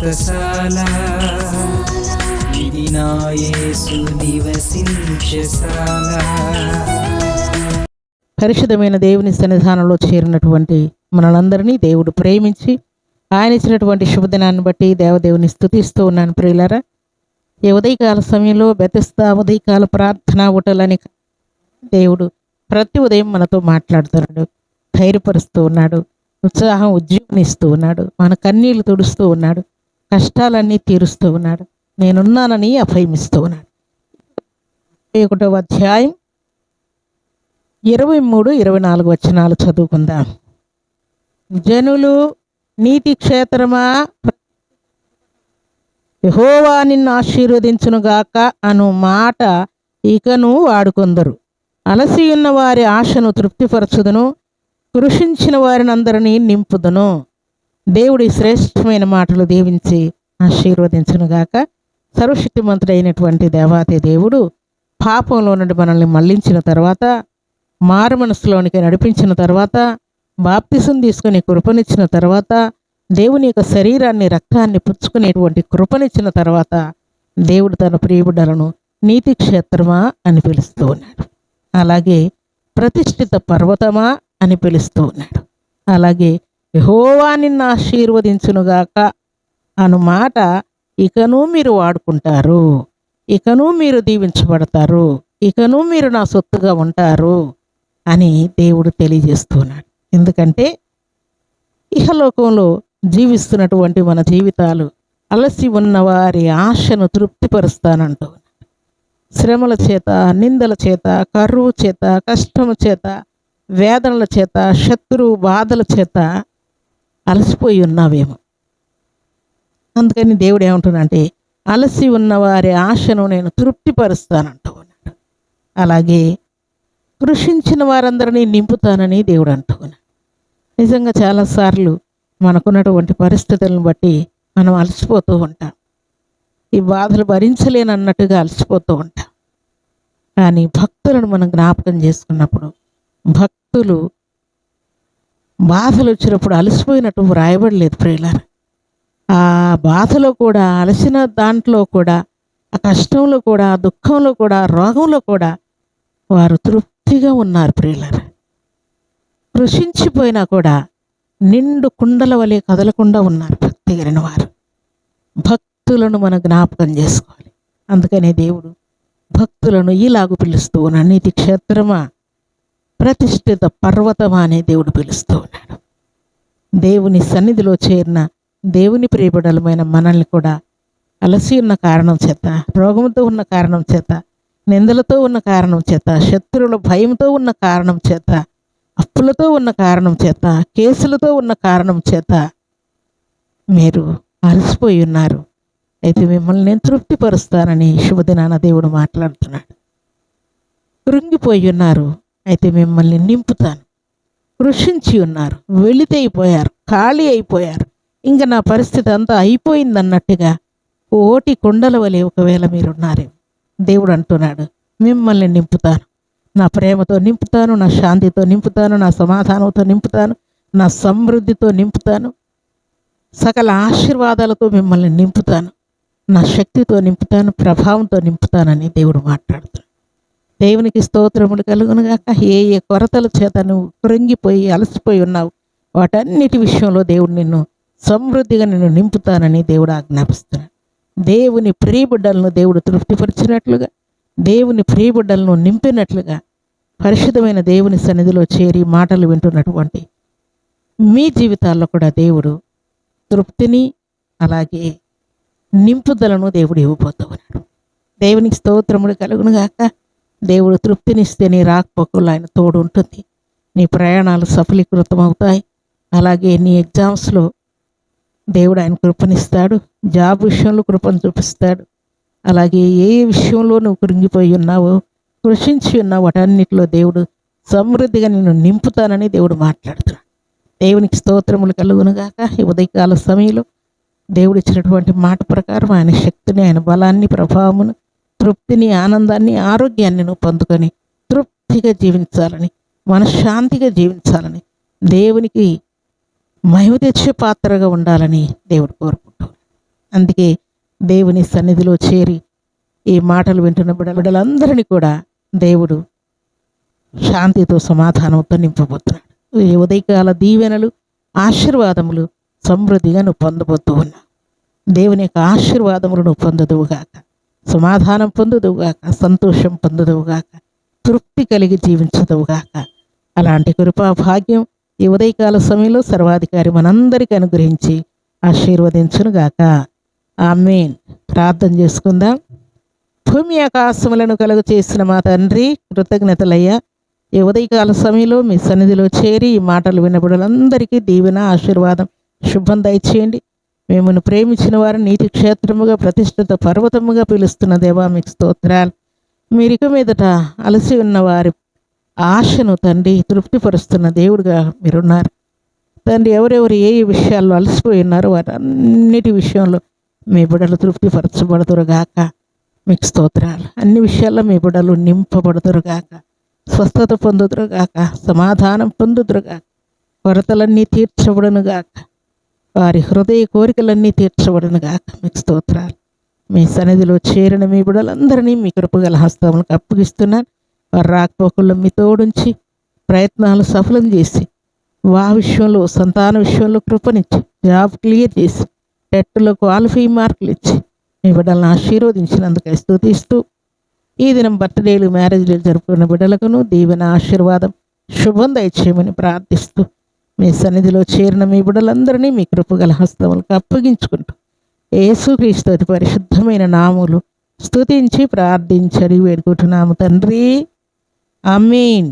వ్రతశాల ఇది నా యేసు నివసించశాల పరిశుద్ధమైన దేవుని సన్నిధానంలో చేరినటువంటి మనలందరినీ దేవుడు ప్రేమించి ఆయన ఇచ్చినటువంటి శుభదినాన్ని బట్టి దేవదేవుని స్థుతిస్తూ ఉన్నాను ప్రియులరా. ఈ ఉదయకాల సమయంలో బెతస్తా ఉదయకాల ప్రార్థన ఊటలని దేవుడు ప్రతి ఉదయం మనతో మాట్లాడుతున్నాడు. ధైర్యపరుస్తూ ఉన్నాడు. ఉత్సాహం ఉద్యోగనిస్తూ ఉన్నాడు. మన కన్నీళ్ళు తుడుస్తూ ఉన్నాడు. కష్టాలన్నీ తీరుస్తూ ఉన్నాడు. నేనున్నానని అభయమిస్తూ ఉన్నాడు. ఒకటో అధ్యాయం ఇరవై మూడు ఇరవై నాలుగు వచనాలు చదువుకుందాం. జనులు నీతి క్షేత్రమా? యహోవా నిన్ను ఆశీర్వదించునుగాక అను మాట ఇకను వాడుకొందరు. అలసి ఉన్న వారి ఆశను తృప్తిపరచుదును కృషించిన వారిని అందరినీ నింపుదును. దేవుడి శ్రేష్టమైన మాటలు దీవించి ఆశీర్వదించునుగాక. సర్వశక్తిమంతుడైనటువంటి దేవాతి దేవుడు పాపంలో నుండి మనల్ని మళ్ళించిన తర్వాత మారు మనసులోనికి నడిపించిన తర్వాత బాప్తిసం తీసుకుని కృపనిచ్చిన తర్వాత దేవుని యొక్క శరీరాన్ని రక్తాన్ని పుచ్చుకునేటువంటి కృపనిచ్చిన తర్వాత దేవుడు తన ప్రియబిడ్డలను నీతి క్షేత్రమా అని పిలుస్తూ ఉన్నాడు. అలాగే ప్రతిష్ఠిత పర్వతమా అని పిలుస్తూ ఉన్నాడు. అలాగే యహోవా నిన్ను ఆశీర్వదించునుగాక అను మాట ఇకను మీరు వాడుకుంటారు. ఇకను మీరు దీవించబడతారు. ఇకను మీరు నా సొత్తుగా ఉంటారు అని దేవుడు తెలియజేస్తున్నాడు. ఎందుకంటే ఇహలోకంలో జీవిస్తున్నటువంటి మన జీవితాలు అలసి ఉన్న వారి ఆశను తృప్తిపరుస్తానంటూ శ్రమల చేత నిందల చేత కరువు చేత కష్టము చేత వేదనల చేత శత్రువు బాధల చేత అలసిపోయి ఉన్నావేమో. అందుకని దేవుడు ఏమంటున్నాడంటే అలసి ఉన్న వారి ఆశను నేను తృప్తిపరుస్తానంటూ ఉన్నాడు అలాగే కృషించిన వారందరినీ నింపుతానని దేవుడు అంటూ ఉన్నాడు నిజంగా చాలాసార్లు మనకున్నటువంటి పరిస్థితులను బట్టి మనం అలసిపోతూ ఉంటాం. ఈ బాధలు భరించలేనన్నట్టుగా అలసిపోతూ ఉంటాం. కానీ భక్తులను మనం జ్ఞాపకం చేసుకున్నప్పుడు భక్తులు బాధలు వచ్చినప్పుడు అలసిపోయినట్టు వ్రాయబడలేదు ప్రియులారా. ఆ బాధలో కూడా అలసిన దాంట్లో కూడా ఆ కష్టంలో కూడా ఆ దుఃఖంలో కూడా రోగంలో కూడా వారు తృప్తిగా ఉన్నారు ప్రియులారా. కృషించిపోయినా కూడా నిండు కుండల వలె కదలకుండా ఉన్నారు భక్తి కలిగిన వారు. భక్తులను మనం జ్ఞాపకం చేసుకోవాలి. అందుకనే దేవుడు భక్తులను ఇలాగు పిలుస్తూ ఉన్నాడు. నీతి క్షేత్రమా? ప్రతిష్ఠిత పర్వతం అనే దేవుడు పిలుస్తూ ఉన్నాడు. దేవుని సన్నిధిలో చేరిన దేవుని ప్రియబడలమైన మనల్ని కూడా అలసి ఉన్న కారణం చేత రోగంతో ఉన్న కారణం చేత నిందలతో ఉన్న కారణం చేత శత్రువుల భయంతో ఉన్న కారణం చేత అప్పులతో ఉన్న కారణం చేత కేసులతో ఉన్న కారణం చేత మీరు అలసిపోయి ఉన్నారు. అయితే మిమ్మల్ని నేను తృప్తిపరుస్తానని శుభదినాన దేవుడు మాట్లాడుతున్నాడు. కృంగిపోయి ఉన్నారు. అయితే మిమ్మల్ని నింపుతాను. కృషించి ఉన్నారు. వెళితే అయిపోయారు. ఖాళీ అయిపోయారు. ఇంకా నా పరిస్థితి అంతా అయిపోయిందన్నట్టుగా ఓటి కొండల వలె ఒకవేళ మీరున్నారేమో దేవుడు అంటున్నాడు మిమ్మల్ని నింపుతాను. నా ప్రేమతో నింపుతాను నా శాంతితో నింపుతాను నా సమాధానంతో నింపుతాను నా సమృద్ధితో నింపుతాను. సకల ఆశీర్వాదాలతో మిమ్మల్ని నింపుతాను. నా శక్తితో నింపుతాను ప్రభావంతో నింపుతానని దేవుడు మాట్లాడుతున్నాడు. దేవునికి స్తోత్రములు కలుగునుగాక ఏ ఏ కొరతల చేత నువ్వు కృంగిపోయి అలసిపోయి ఉన్నావు? వాటన్నిటి విషయంలో దేవుడు నిన్ను సమృద్ధిగా నిన్ను నింపుతానని దేవుడు ఆజ్ఞాపిస్తున్నాడు. దేవుని ప్రియబిడ్డలను దేవుడు తృప్తిపరిచినట్లుగా దేవుని ప్రియబిడ్డలను నింపినట్లుగా పరిశుద్ధమైన దేవుని సన్నిధిలో చేరి మాటలు వింటున్నటువంటి మీ జీవితాల్లో కూడా దేవుడు తృప్తిని అలాగే నింపుదలను దేవుడు ఇవ్వబోతూ ఉన్నాడు. దేవునికి స్తోత్రములు కలుగునుగాక దేవుడు తృప్తినిస్తే నీ రాకపోకలు ఆయన తోడు ఉంటుంది నీ ప్రయాణాలు సఫలీకృతం అవుతాయి అలాగే నీ ఎగ్జామ్స్లో దేవుడు ఆయన కృపనిస్తాడు. జాబ్ విషయంలో కృపను చూపిస్తాడు. అలాగే ఏ విషయంలో నువ్వు కృంగిపోయి ఉన్నావో కృషించి ఉన్నావు వాటన్నిటిలో దేవుడు సమృద్ధిగా నిన్ను నింపుతానని దేవుడు మాట్లాడుతున్నాడు. దేవునికి స్తోత్రములు కలుగునుగాక ఈ ఉదయకాల సమయంలో దేవుడు ఇచ్చినటువంటి మాట ప్రకారం ఆయన శక్తిని ఆయన బలాన్ని ప్రభావమును తృప్తిని ఆనందాన్ని ఆరోగ్యాన్ని నువ్వు పొందుకొని తృప్తిగా జీవించాలని మనశ్శాంతిగా జీవించాలని దేవునికి మహిమ తెచ్చే పాత్రగా ఉండాలని దేవుడు కోరుకుంటున్నాడు. అందుకే దేవుని సన్నిధిలో చేరి ఈ మాటలు వింటున్న బిడ్డ బిడ్డలందరినీ కూడా దేవుడు శాంతితో సమాధానంతో నింపబోతున్నాడు ఈ ఉదయకాల దీవెనలు ఆశీర్వాదములు సమృద్ధిగా నువ్వు పొందబోతూ ఉన్నావు. దేవుని యొక్క ఆశీర్వాదములు నువ్వు పొందదువుగాక సమాధానం పొందుదువుగాక సంతోషం పొందుదువుగాక తృప్తి కలిగి జీవించదువుగాక. అలాంటి కృపా భాగ్యం ఈ ఉదయకాల సమయంలో సర్వాధికారి మనందరికీ అనుగ్రహించి ఆశీర్వదించునుగాక. ఆమెన్. ప్రార్థన చేసుకుందాం. భూమి ఆకాశములను కలుగు చేసిన మా తండ్రి కృతజ్ఞతలయ్యా. ఈ ఉదయకాల సమయంలో మీ సన్నిధిలో చేరి ఈ మాటలు వినబడులందరికీ దీవెన ఆశీర్వాదం శుభం దయచేయండి. మిమ్మల్ని ప్రేమించిన వారు నీతి క్షేత్రముగా ప్రతిష్ఠిత పర్వతముగా పిలుస్తున్న దేవా మీకు స్తోత్రాలు. మీరిక మీదట అలసి ఉన్న వారి ఆశను తండ్రి తృప్తిపరుస్తున్న దేవుడిగా మీరున్నారు. తండ్రి ఎవరెవరు ఏ ఏ విషయాల్లో అలసిపోయి ఉన్నారో వాటి అన్నిటి విషయంలో మీ బిడ్డలు తృప్తిపరచబడుతురుగాక మీకు స్తోత్రాలు. అన్ని విషయాల్లో మీ బిడ్డలు నింపబడుతురుగాక స్వస్థత పొందుదురుగాక. సమాధానం పొందుదురుగాక. కొరతలన్నీ తీర్చబడునుగాక. వారి హృదయ కోరికలన్నీ తీర్చబడునుగాక మీకు స్తోత్రాలు. మీ సన్నిధిలో చేరిన మీ బిడలందరినీ మీ కృపగల హస్తములకు అప్పగిస్తున్నాను. వారు రాకపోకల్లో మీ తోడుంచి ప్రయత్నాలు సఫలం చేసి వా విషయంలో సంతాన విషయంలో కృపనిచ్చి జాబ్ క్లియర్ చేసి టెట్లో క్వాలిఫై మార్కులు ఇచ్చి మీ బిడ్డలను ఆశీర్వదించినందుకు స్థుతిస్తూ ఈ దినం బర్త్డేలు మ్యారేజ్లు జరుపుకున్న బిడ్డలకును దీవెన ఆశీర్వాదం శుభం దయచేయమని ప్రార్థిస్తూ మీ సన్నిధిలో చేరిన మీ బిడ్డలందరినీ మీ కృపగల హస్తములకు అప్పగించుకుంటూ ఏసుక్రీస్తు అతి పరిశుద్ధమైన నాములు స్తుతించి ప్రార్థించడి వేడుకుంటున్నాము తండ్రి. అమీన్